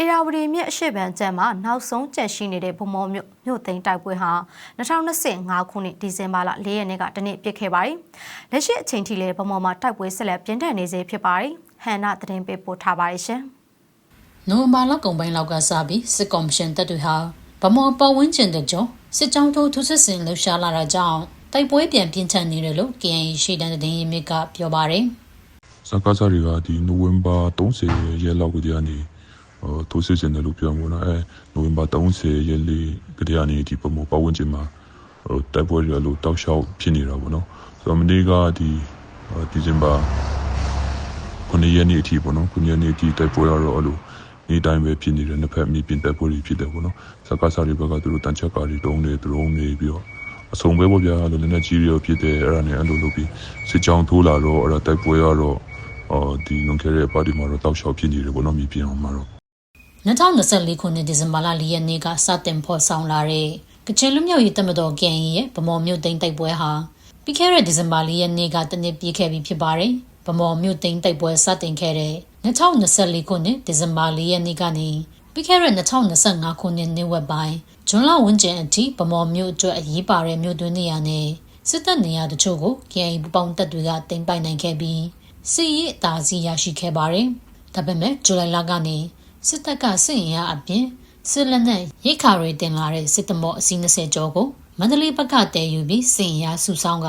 အေရာဝတီမြစ်အရှိတ်ပံကျမ်းမှာနောက်ဆုံးကျက်ရှိနေတဲ့ဗမော်မြို့မြို့သိမ်းတိုက်ပွဲဟာ2025ခုနှစ်ဒီဇင်ဘာလ၄ရက်နေ့ကတနေ့ပြစ်ခဲ့ပါတယ်။လက်ရှိအချိန်ထိလည်းဗမော်မှာတိုက်ပွဲဆက်လက်ပြင်းထန်နေစေဖြစ်ပါတယ်။ဟန်နာသတင်းပေးပို့ထားပါတယ်ရှင်။နိုဝင်ဘာလကုန်ပိုင်းလောက်ကစပြီးစစ်ကော်မရှင်တပ်တွေဟာဗမော်ပတ်ဝန်းကျင်တဲ့ကြောင့်စစ်ကြောင်းထိုးထုစစ်ဆင်လှုပ်ရှားလာတာကြောင့်တိုက်ပွဲပြန်ပြင်းထန်နေတယ်လို့ KNY ရှိတန်းတဲ့ရင်မြစ်ကပြောပါတယ်စကားစားတွေကဒီနိုဝင်ဘာ30ရက်လောက်ကတည်းကနေ ဟိုထိုးစစ်စင်တယ်လို့ပြောမှာနော်အဲနိုဝင်ဘာ30ရက်လေးကတည်းကနေဒီပုံမပတ်ဝန်းကျင်မှာဟိုတိုက်ပွဲတွေလို့တောက်လျှောက်ဖြစ်နေတာပေါ့နော်ဆိုတော့မနေ့ကဒီဒီဇင်ဘာ9ရက်နေ့အထိပေါ့နော်9ရက်နေ့အထိတိုက်ပွဲရတော့အဲ့လိုနေ့တိုင်းပဲဖြစ်နေတယ်နှစ်ဖက်မြေပြင်တိုက်ပွဲတွေဖြစ်တယ်ပေါ့နော်စကားစားတွေဘက်ကသူတို့တန်ချက်ကာတွေတုံးနေသူတို့နေပြီးတော့အစုံပဲပေါ့ဗျာလို့လည်းနဲ့ကြီးရောဖြစ်တယ်အဲ့ဒါနဲ့အဲ့လိုလုပ်ပြီးစစ်ကြောင်းထိုးလာတော့အဲ့ဒါတိုက်ပွဲရတော့အော်ဒီလွန်ခဲ့တဲ့ပါတီမှာတော့တောက်လျှောက်ဖြစ်နေတယ်ပေါ့နော်မြေပြင်အောင်မှာတော့ 2024ခုနှစ်ဒီဇင်ဘာလ4ရက်နေ့ကစတင်ဖော်ဆောင်လာတဲ့ကချင်လူမျိုးရေးတမတော် KNY ရဲ့ဗမော်မြို့သိမ်းတိုက်ပွဲဟာပြီးခဲ့တဲ့ဒီဇင်ဘာလရက်နေ့ကတနစ်ပြည့်ခဲ့ပြီဖြစ်ပါတယ်။ဗမော်မြို့သိမ်းတိုက်ပွဲစတင်ခဲ့တဲ့2024ခုနှစ်ဒီဇင်ဘာလရက်နေ့ကနေပြီးခဲ့တဲ့2025ခုနှစ်နှစ်ဝက်ပိုင်းဇွန်လဝန်းကျင်အထိဗမော်မြို့အတွက်အရေးပါတဲ့မြို့တွင်းနေရာနဲ့စစ်တပ်နေရာတချို့ကို KNY ပူပေါင်းတပ်တွေကတင်ပိုင်နိုင်ခဲ့ပြီးစစ်ရေးအသာစီးရရှိခဲ့ပါတယ်။ဒါပေမဲ့ဇူလိုင်လကနေ စစ်တပ်ကစစ်ရင်ရအပြင်စစ်လက်နက်ရိတ်ခါတွေတင်လာတဲ့စစ်တမော့အစီး20ကျော်ကိုမန္တလေးဘက်ကတည်ယူပြီးစစ်ရင်ရစုဆောင်းက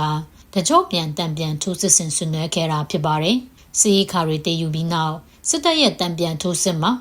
တကြော့ပြန်တံပြန်ထိုးစစ်ဆင်ဆွနွဲခဲ့တာဖြစ်ပါတယ်။စစ်ရေးခါတွေတည်ယူပြီးနောက်စစ်တပ်ရဲ့တံပြန်ထိုးစစ်မှာ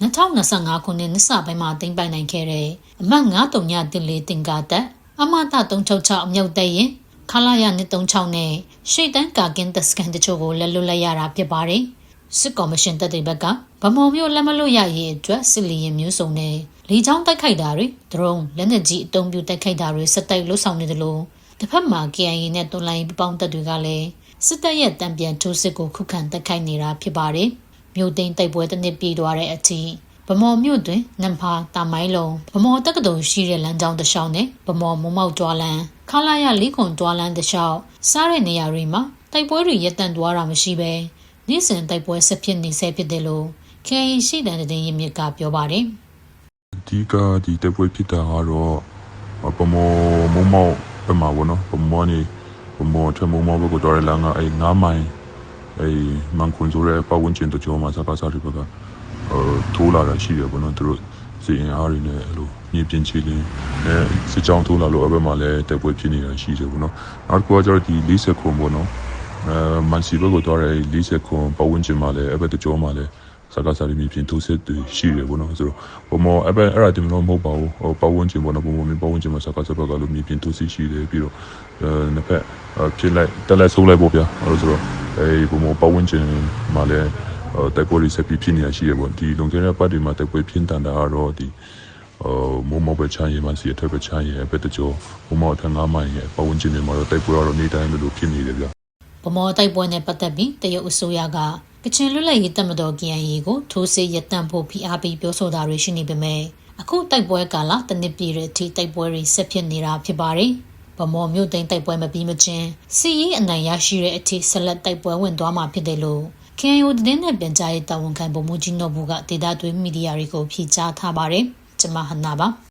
2025ခုနှစ်နှစ်စပိုင်းမှာတင်ပိုင်နိုင်ခဲ့တဲ့အမှတ်939တင်လေးတင်ကားတက်အမတာ366အမြုပ်တဲ့ရင်ခလာရ136နဲ့ရှေ့တန်းကာကင်းတပ်စကန်တချို့ကိုလက်လွတ်လိုက်ရတာဖြစ်ပါတယ်။ စစ်ကော်မရှင်တပ်တွေဘက်ကဗမော်မျိုးလက်မလွတ်ရရေးအတွက်စစ်လီရင်မျိုးစုံနဲ့လေချောင်းတိုက်ခိုက်တာတွေဒရုန်းလက်နက်ကြီးအုံပြတိုက်ခိုက်တာတွေစက်တိုက်လှုပ်ဆောင်နေတယ်လို့တစ်ဖက်မှာ KIA နဲ့တွန်လိုင်းပပေါင်းတပ်တွေကလည်းစစ်တပ်ရဲ့တံပြန်ထိုးစစ်ကိုခုခံတိုက်ခိုက်နေတာဖြစ်ပါတယ်။မြို့သိမ်းတိုက်ပွဲတစ်နှစ်ပြည့်သွားတဲ့အထိဗမော်မြို့တွင်နံဖာတာမိုင်းလုံးဗမော်တက္ကသိုလ်ရှိတဲ့လမ်းကြောင်းတစ်လျှောက်နဲ့ဗမော်မုံမောက်တွာလန်းခလာရလေးခွန်တွာလန်းတစ်လျှောက်စားတဲ့နေရာတွေမှာတိုက်ပွဲတွေရပ်တန့်သွားတာမရှိဘဲ နေ့စဉ်တိုက်ပွဲဆက်ဖြစ်နေဆဲဖြစ်တယ်လို့ KIA ရှိတဲ့တဲ့ရင်မြစ်ကပြောပါတယ်။အဓိကဒီတက်ပွဲဖြစ်တာကတော့ပမောမုံမောက်ဘက်မှာပေါ့နော်ပမောနေပမောထမုံမောက်ဘက်ကိုတော်ရလန်းကအဲ9မိုင်အဲမန်ခွန်ဆိုတဲ့ပတ်ဝန်းကျင်တကြောမှာစကားစားတွေဘက်ကအဲထိုးလာတာရှိတယ်ပေါ့နော်သူတို့စီရင်အားတွေနဲ့အဲ့လိုမြေပြင်ချီလင်းအဲစစ်ကြောင်းထိုးလာလို့အဘက်မှာလည်းတက်ပွဲဖြစ်နေတာရှိတယ်ပေါ့နော်နောက်တစ်ခုကကျတော့ဒီ40ခွန်ပေါ့နော် အဲမန်စီဘက်ကိုတော်ရ40ခွန်ပတ်ဝန်းကျင်မှာလည်းအဘက်တကြောမှာလည်းစကားစားတွေပြင်ထိုးစစ်တွေရှိတယ်ပေါ့နော်ဆိုတော့ဘမောအဲ့ဘက်အဲ့ဒါတင်မလို့မဟုတ်ပါဘူးဟိုပတ်ဝန်းကျင်ပေါ့နော်ဘမောမင်းပတ်ဝန်းကျင်မှာစကားစားဘက်ကလို့မြေပြင်ထိုးစစ်ရှိတယ်ပြီးတော့အဲနှစ်ဖက်ဖြစ်လိုက်တက်လက်ဆုပ်လိုက်ပေါ့ဗျာအဲ့လိုဆိုတော့အဲဘမောပတ်ဝန်းကျင်မှာလည်းတိုက်ပွဲတွေဆက်ပြီးဖြစ်နေတာရှိရပေါ့ဒီလုံခြုံရေးပတ်တွေမှာတိုက်ပွဲဖြစ်တန်တာကတော့ဒီအော်မိုးမောက်ပဲချမ်းရည်မှစီအထက်ပဲချမ်းရည်အပက်တကြောမိုးမောက်ထငါးမိုင်ရဲ့ပတ်ဝန်းကျင်တွေမှာတော့တိုက်ပွဲကတော့နေ့တိုင်းလိုဖြစ်နေတယ်ဗျာ ဗမောတိုက်ပွဲနဲ့ပတ်သက်ပြီးတရုတ်အစိုးရကကချင်လွတ်လပ်ရေးတပ်မတော် KNY ကိုထိုးစစ်ရပ်တန့်ဖို့ဖိအားပေးပြောဆိုတာတွေရှိနေပေမဲ့အခုတိုက်ပွဲကာလတစ်နှစ်ပြည့်တဲ့အထိတိုက်ပွဲတွေဆက်ဖြစ်နေတာဖြစ်ပါတယ်။ဗမော်မြို့သိမ်းတိုက်ပွဲမပြီးမချင်းစီရေးအနိုင်ရရှိတဲ့အထိဆက်လက်တိုက်ပွဲဝင်သွားမှာဖြစ်တယ်လို့ KNY တင်းနဲ့ပြန်ကြားရေးတာဝန်ခံဗိုလ်မှူးကြီးနော်ဘူးကဒေတာသွေးမီဒီယာတွေကိုဖြေကြားထားပါတယ်။ကျွန်မဟနာပါ။